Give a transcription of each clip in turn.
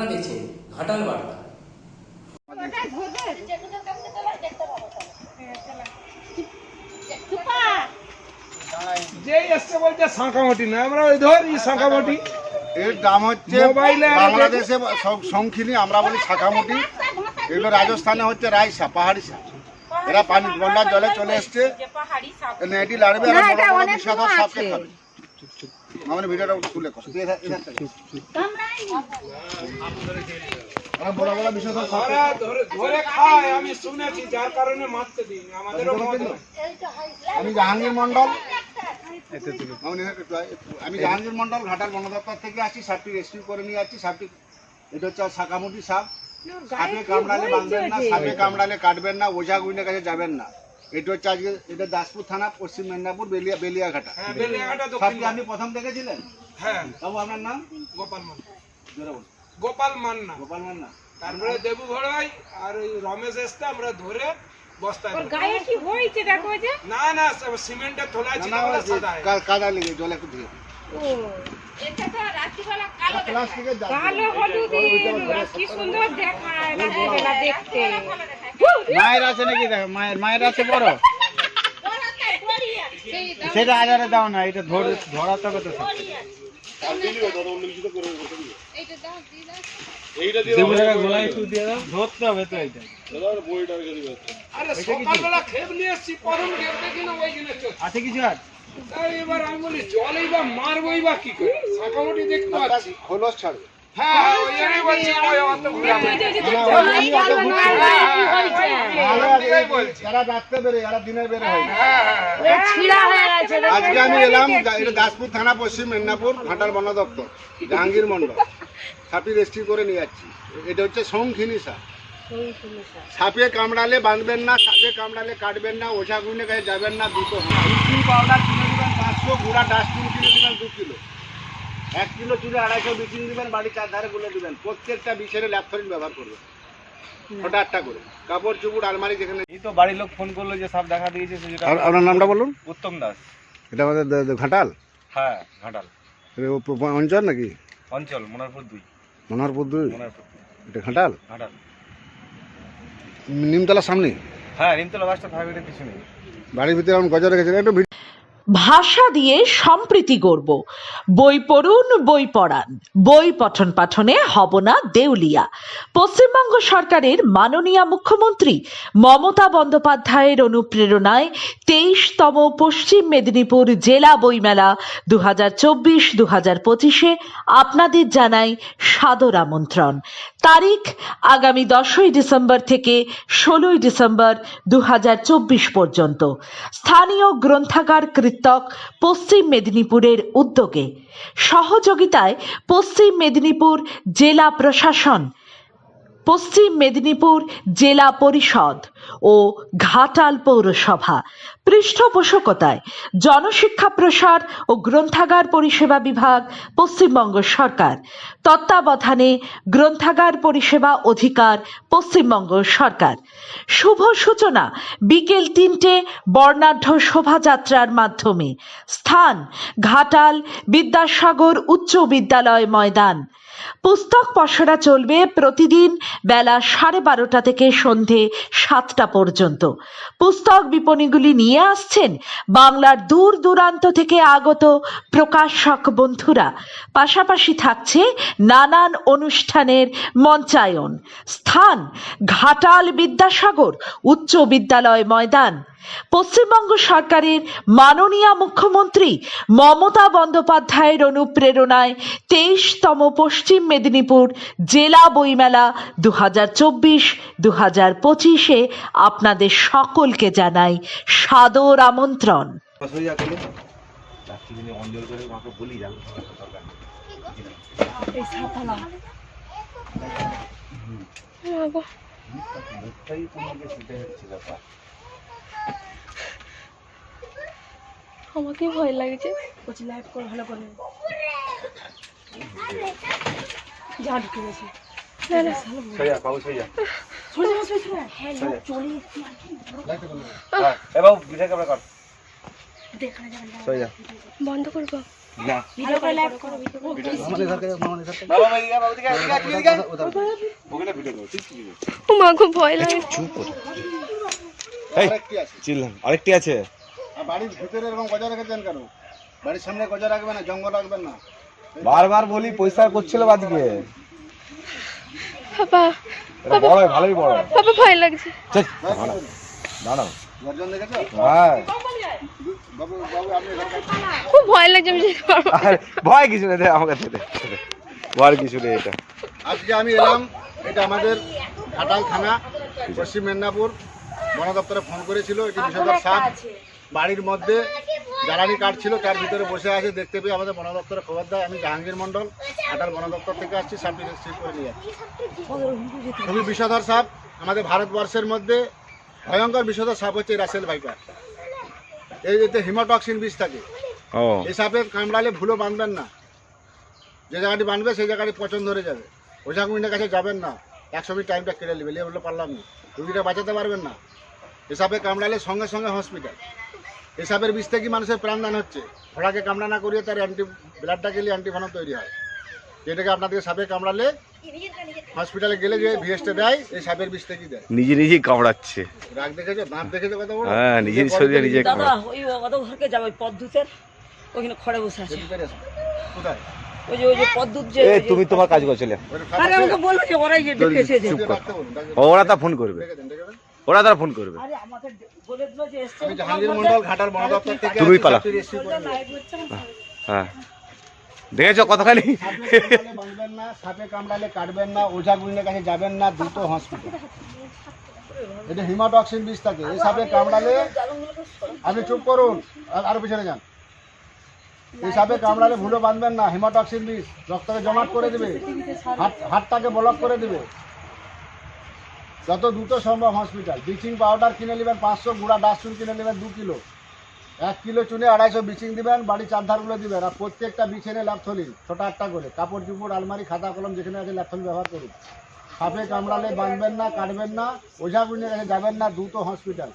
আপনারা দেখছেন ঘাটাল বার্তা। যেই এসছে বলছে শাঁখামাটি না আমরা ওই ধরি শাঁখামাটি। এর দাম হচ্ছে বাংলাদেশে সংখিনী আমরা বলি শাখামুটি। এগুলো রাজস্থানে হচ্ছে রাইসা পাহাড়ি সাপ এরা পানি বন্যার জলে চলে এসছে। নেটি লাড়বে সাপকে খাবে। আমার ভিডিওটা তুলে কর। বড় বড় সাপকে ওরা ধরে ধরে খায় আমি শুনেছি যার কারণে মারতে দিই আমাদেরও মত আমি জাহাঙ্গীর মন্ডল আমি একটু। আমি জাহাঙ্গীর মন্ডল ঘাটাল বন দপ্তর থেকে আসছি সাপটি রেস্কিউ করে নিয়ে যাচ্ছি সাপটি এটা হচ্ছে শাকামুটি সাপ। সাপে কামড়ালে বাঁধবেন না সাপে কামড়ালে কাটবেন না ওঝা গুইনের কাছে যাবেন না। এটা হচ্ছে আজকে এটা দাসপুর থানা পশ্চিম মেদিনীপুর বেলিয়া বেলিয়াঘাটা। হ্যাঁ সাপটি আপনি প্রথম দেখেছিলেন? হ্যাঁ। বাবু আপনার নাম? গোপাল মান্না। জোরে বলুন। গোপাল মান্না। গোপাল মান্না। তারপরে দেবু ভড়াই আর ওই রমেশ এসতে আমরা ধরে বস্তায় গায়ে কি হয়েছে দেখো যে? না না সব সিমেন্টের থোলা ছিল কাদা লেগে জল একটু ধুয়ে। ও এটা তো রাত্রিবেলা কালো কালো হলুদের কি সুন্দর দেখায় দেখতে। মায়ের আছে নাকি দেখো মায়ের মায়ের আছে বড়। সেটা আজারে দাও না এটা ধরে ধরাতে হবে তো ধরতে হবে এইটা আছে কিছু আর? এবার আমি বলি মারবই বা কি করে? দেখতে পাচ্ছি। খোলস ছাড়বে। হ্যাঁ হ্যাঁ যারা রাত্রে বেরোয় যারা দিনে হয় হ্যাঁ হ্যাঁ হয়ে আজকে আমি এলাম দাসপুর থানা পশ্চিম মেদিনীপুর ঘাটাল বন দপ্তর জাহাঙ্গীর মন্ডল সাপটি রেস্কিউ করে নিয়ে যাচ্ছি এটা হচ্ছে সংখিনী সাপ সাপে কামড়ালে বাঁধবেন না সাপে কামড়ালে কাটবেন না ওঝা গুনে কাছে যাবেন না দুটো পাউডার কিনে দেবেন পাঁচশো গুঁড়া ডাস্টবিন কিনে দেবেন দু কিলো এক কিলো চুলে আড়াইশো ব্লিচিং দিবেন বাড়ির চারধারে গুলে দিবেন। প্রত্যেকটা বিষের ল্যাপথরিন ব্যবহার করবেন ওটা একটা করে। কাপড় চুপুর আলমারি যেখানে এই তো বাড়ির লোক ফোন করল যে সব দেখা দিয়েছে সেটা আপনার নামটা বলুন? উত্তম দাস। এটা আমাদের ঘাটাল? হ্যাঁ ঘাটাল। অঞ্চল নাকি? অঞ্চল মনারপুর দুই। মনোহরপুর মনারপুর দুই, এটা ঘাটাল? ঘাটাল। নিমতলার সামনে? হ্যাঁ নিমতলা বাসটা ফাইভের পিছনে বাড়ির ভিতরে এখন গজা রেখেছেন একটু ভাষা দিয়ে সম্প্রীতি গড়ব। বই পড়ুন, বই পড়ান। বই পঠন পাঠনে হব না দেউলিয়া। পশ্চিমবঙ্গ সরকারের মাননীয় মুখ্যমন্ত্রী মমতা বন্দ্যোপাধ্যায়ের অনুপ্রেরণায় তেইশতম পশ্চিম মেদিনীপুর জেলা বইমেলা দু হাজার চব্বিশ দু হাজার পঁচিশে আপনাদের জানাই সাদর আমন্ত্রণ। তারিখ আগামী দশই ডিসেম্বর থেকে ষোলোই ডিসেম্বর দু হাজার চব্বিশ পর্যন্ত। স্থানীয় গ্রন্থাগার কৃতক পশ্চিম মেদিনীপুরের উদ্যোগে। সহযোগিতায় পশ্চিম মেদিনীপুর জেলা প্রশাসন, পশ্চিম মেদিনীপুর জেলা পরিষদ। ও ঘাটাল পৌরসভা। পৃষ্ঠপোষকতায় জনশিক্ষা প্রসার ও গ্রন্থাগার পরিষেবা বিভাগ, পশ্চিমবঙ্গ সরকার। তত্ত্বাবধানে গ্রন্থাগার পরিষেবা অধিকার, পশ্চিমবঙ্গ সরকার। শুভ সূচনা, বিকেল তিনটে বর্ণাঢ্য শোভাযাত্রার মাধ্যমে। স্থান, ঘাটাল বিদ্যাসাগর উচ্চ বিদ্যালয় ময়দান। পুস্তক পসরা চলবে প্রতিদিন বেলা সাড়ে বারোটা থেকে সন্ধে সাতটা পর্যন্ত। পুস্তক বিপণীগুলি নিয়ে আসছেন বাংলার দূর দূরান্ত থেকে আগত প্রকাশক বন্ধুরা। পাশাপাশি থাকছে নানান অনুষ্ঠানের মঞ্চায়ন। স্থান, ঘাটাল বিদ্যাসাগর, উচ্চ বিদ্যালয় ময়দান। পশ্চিমবঙ্গ সরকারের মাননীয় মুখ্যমন্ত্রী মমতা বন্দ্যোপাধ্যায়ের অনুপ্রেরণায় তেইশতম পশ্চিম মেদিনীপুর জেলা বইমেলা দু হাজার চব্বিশ দু হাজার পঁচিশে আপনাদের সকলকে জানাই সাদর আমন্ত্রণ। আমাকে ভয় লাগছে বলছি লাইভ করে ভালো করে। যা ঢুকে গেছে। বন্ধ করব। ভয় লাগে। চুপ করো। আরেকটি আছে। বাড়ির ভিতরে এরকম গজা রেখেছেন কেন? বাড়ির সামনে গজা রাখবেন না জঙ্গল রাখবেন না? বারবার বলি পয়সা করছিল বাদিকে বাবা বড় ভালোই বড় বাবা ভয় লাগছে। দাঁড়াও। হ্যাঁ। খুব ভয় লাগছে আমি ভয় কিছু নেই আমাকে। ভয় কিছু নেই এটা। আজকে আমি এলাম এটা আমাদের ঘাটাল থানা পশ্চিম মেদিনীপুর। বন দপ্তরে ফোন করেছিল এটি বিষধর সাপ বাড়ির মধ্যে জ্বালানি কাটছিল তার ভিতরে বসে আছে দেখতে পেয়ে আমাদের বন দপ্তরে খবর দেয়। আমি জাহাঙ্গীর মন্ডল ঘাটাল বন দপ্তর থেকে আসছি সাপটি রেজিস্ট্রি করে নিয়ে যাচ্ছি। খুবই বিষধর সাপ। আমাদের ভারতবর্ষের মধ্যে ভয়ঙ্কর বিষধর সাপ হচ্ছে রাসেল ভাইপার এই এতে হিমোটক্সিন বিষ থাকে। এই সাপের কামড়ালে ভুলো বাঁধবেন না। যে জায়গাটি বাঁধবে সেই জায়গাটি পচন ধরে যাবে। ওঝা কুমিনের কাছে যাবেন না। একশো মিনিট টাইমটা কেড়ে নেবে। বললে পারলাম না। রুগীটা বাঁচাতে পারবেন না। এ সাপে কামড়ালে সঙ্গে সঙ্গে হসপিটাল। এ সাপের বিষ থেকে মানুষের প্রাণদান হচ্ছে। ঘোড়াকে কামড়া না করিয়ে তার অ্যান্টি ব্লাডটা গেলে অ্যান্টিভেনম তৈরি হয়। যেটাকে আপনাদেরকে সাপে কামড়ালে হসপিটালে গেলে যে ভিএসটা দেয় এই সাপের বিষ থেকে দেয়। নিজে নিজেই কামড়াচ্ছে। রাগ দেখেছ? দাঁত দেখেছ কত বড়? হ্যাঁ নিজের শরীরে নিজে দাদা কামড়া ওই অত ঘরকে যাবে ওই ওখানে খড়ে বসে আছে। কোথায়? ওই যে ওই যে যে তুমি তোমার কাজ আরে আমাকে যে ওরাই যে। ওরা তা ফোন করবে। ওরা তারা ফোন করবে। আরে আমাকে বলে দিল যে এসছে আমি জাহাঙ্গীর মন্ডল ঘাটাল বন দপ্তর থেকে তুমি পালা। হ্যাঁ দেখেছ কতখানি কামড়ালে বাঁধবেন না সাপে কামড়ালে কাটবেন না ওঝা গুলিনের কাছে যাবেন না দ্রুত হসপিটাল এটা হিমাটক্সিন বিষ থাকে। এই সাপে কামড়ালে আপনি চুপ করুন আর- আরও পিছনে যান। এই সাপে কামড়ালে ভুলো বাঁধবেন না হিমাটক্সিন বিষ রক্তকে জমাট করে দেবে হাত হাতটাকে ব্লক করে দেবে। যত দ্রুত সম্ভব হসপিটাল ব্লিচিং পাউডার কিনে নেবেন পাঁচশো গুঁড়া ডাস্টবিন কিনে নেবেন দু কিলো। এক কিলো চুনে আড়াইশো বিচিং দিবেন বাড়ির চারধারগুলো দিবেন আর প্রত্যেকটা বিছেনে ল্যাপথলি ছোটা একটা করে। কাপড় চুপড় আলমারি খাতা কলম যেখানে আছে ল্যাপথল ব্যবহার করুন। সাপে কামড়ালে বাঁধবেন না কাটবেন না ওঝা গুণের কাছে যাবেন না দ্রুত হসপিটাল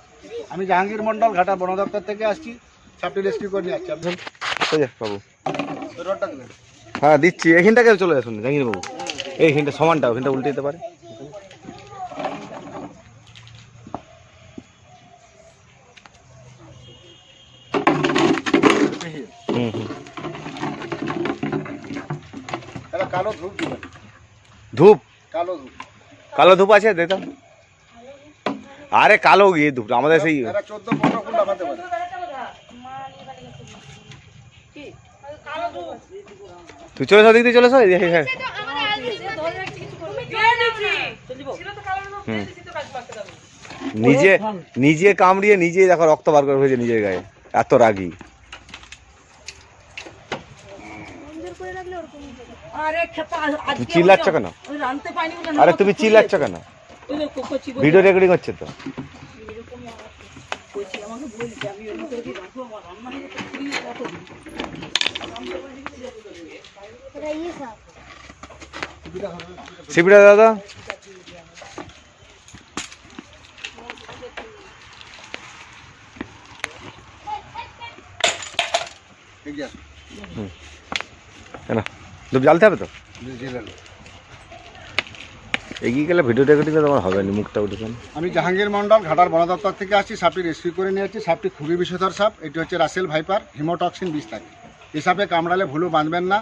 আমি জাহাঙ্গীর মন্ডল ঘাটা বন দপ্তর থেকে আসছি। সাপটি রেস্কিউ করে নিয়ে আসছি। বাবু। হ্যাঁ দিচ্ছি। এখানটাকে চলে আসুন? জাহাঙ্গীর বাবু এইখানটা সমানটা ওখানটা উল্টে দিতে পারে হুম হুম এটা কালো ধূপ দিবেন ধূপ? কালো ধূপ। কালো ধূপ আছে? দিতাম আরে কালো গিয়ে ধূপ? আমাদের সেই চোদ্দ পনেরো ফুল লাগাতে পারে তুই চলে দিক দিয়ে চলে এসো। নিজে নিজে কামড়িয়ে নিজে দেখো রক্ত বার করে ফেলেছে নিজের গায়ে। এত রাগী আরে খেপা আজকে তুমি চিল্লাচ্ছ কেন? আরে তুমি চিল্লাচ্ছ কেন? ভিডিও রেকর্ডিং হচ্ছে তো। হয়ে। সিপিটা দাদা? আসুন কেন? ধূপ জ্বালতে হবে তো? এগিয়ে গেলে ভিডিও রেকর্ডিং তোমার হবে না মুখটা উঠেছেন আমি জাহাঙ্গীর মন্ডল ঘাটার বন দপ্তর থেকে আসছি সাপটি রেস্কিউ করে নিয়ে আসছি সাপটি খুবই বিষধর সাপ এটি হচ্ছে রাসেল ভাইপার হিমোটক্সিন বিষ থাকে এই সাপে কামড়ালে ভুলু বাঁধবেন না